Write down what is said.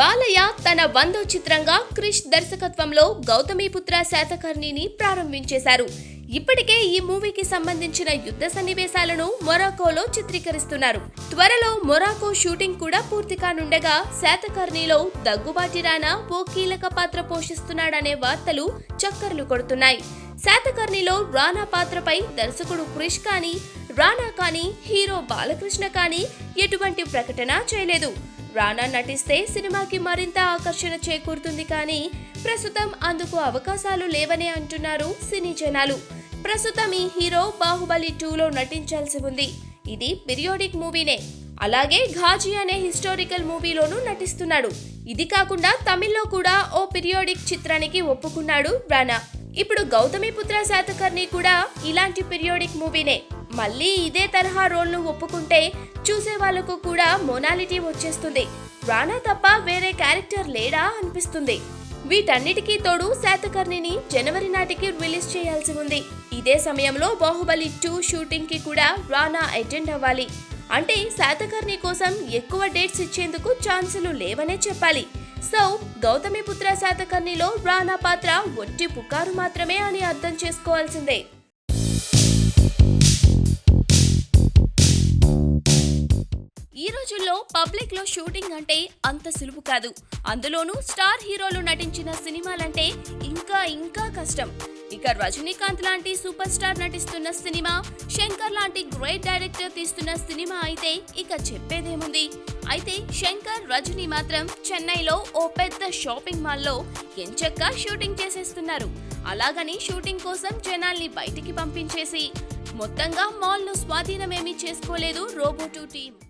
బాలయ్య తన వందో చిత్రంగా క్రిష్ దర్శకత్వంలో గౌతమిపుత్ర శాతకర్ణిని ప్రారంభించేశారు. ఇప్పటికే ఈ మూవీకి సంబంధించిన యుద్ధ సన్నివేశాలను మొరాకోలో చిత్రీకరిస్తున్నారు. త్వరలో మొరాకో షూటింగ్ కూడా పూర్తి కానుండగా శాతకర్ణిలో దగ్గుబాటి రానా ఓ కీలక పాత్ర పోషిస్తున్నాడనే వార్తలు చక్కర్లు కొడుతున్నాయి. శాతకర్ణిలో రానా పాత్రపై దర్శకుడు క్రిష్ కానీ రానా కానీ హీరో బాలకృష్ణ కానీ ఎటువంటి ప్రకటన చేయలేదు. రానా నటిస్తే సినిమాకి మరింత ఆకర్షణ చేకూరుతుంది కానీ ప్రస్తుతం అందుకు అవకాశాలు లేవనే అంటున్నారు సినీ జనాలు. ప్రస్తుతం ఈ హీరో బాహుబలి టూలో నటించాల్సి ఉంది. ఇది పీరియోడిక్ మూవీనే. అలాగే ఘాజీ అనే హిస్టారికల్ మూవీలోనూ నటిస్తున్నాడు. ఇది కాకుండా తమిళ్ళో కూడా ఓ పీరియోడిక్ చిత్రానికి ఒప్పుకున్నాడు రానా ఇప్పుడు గౌతమిపుత్ర శాతకర్ణి కూడా ఇలాంటి పిరియోడిక్ మూవీనే మళ్ళీ ఇదే తరహా రోల్ను ఒప్పుకుంటే చూసే వాళ్ళకు కూడా మొనాలిటీ వచ్చేస్తుంది. రానా తప్ప వేరే క్యారెక్టర్ లేడా అనిపిస్తుంది. వీటన్నిటికీ తోడు శాతకర్ణిని జనవరి నాటికి రిలీజ్ చేయాల్సి ఉంది. ఇదే సమయంలో బాహుబలి టూ షూటింగ్కి కూడా రానా అటెండ్ అవ్వాలి. అంటే శాతకర్ణి కోసం ఎక్కువ డేట్స్ ఇచ్చేందుకు ఛాన్సులు లేవనే చెప్పాలి. సో గౌతమిపుత్ర శాతకర్ణిలో రానా పాత్ర ఒట్టి పుకారు మాత్రమే అని అర్థం చేసుకోవాల్సిందే. ఈ రోజుల్లో పబ్లిక్లో షూటింగ్ అంటే అంత సులువు కాదు. అందులోనూ స్టార్ హీరోలు నటించిన సినిమాలంటే ఇంకా ఇంకా కష్టం. ఇక రజనీకాంత్ లాంటి సూపర్ స్టార్ నటిస్తున్న సినిమా శంకర్ లాంటి గ్రేట్ డైరెక్టర్ తీస్తున్న సినిమా అయితే ఇక చెప్పేదేముంది? అయితే శంకర్ రజనీ మాత్రం చెన్నైలో ఓ పెద్ద షాపింగ్ మాల్లో ఎంచక్కా షూటింగ్ చేసేస్తున్నారు. అలాగని షూటింగ్ కోసం జనాల్ని బయటికి పంపించేసి మొత్తంగా మాల్ను స్వాధీనమేమీ చేసుకోలేదు రోబోటూ టీం.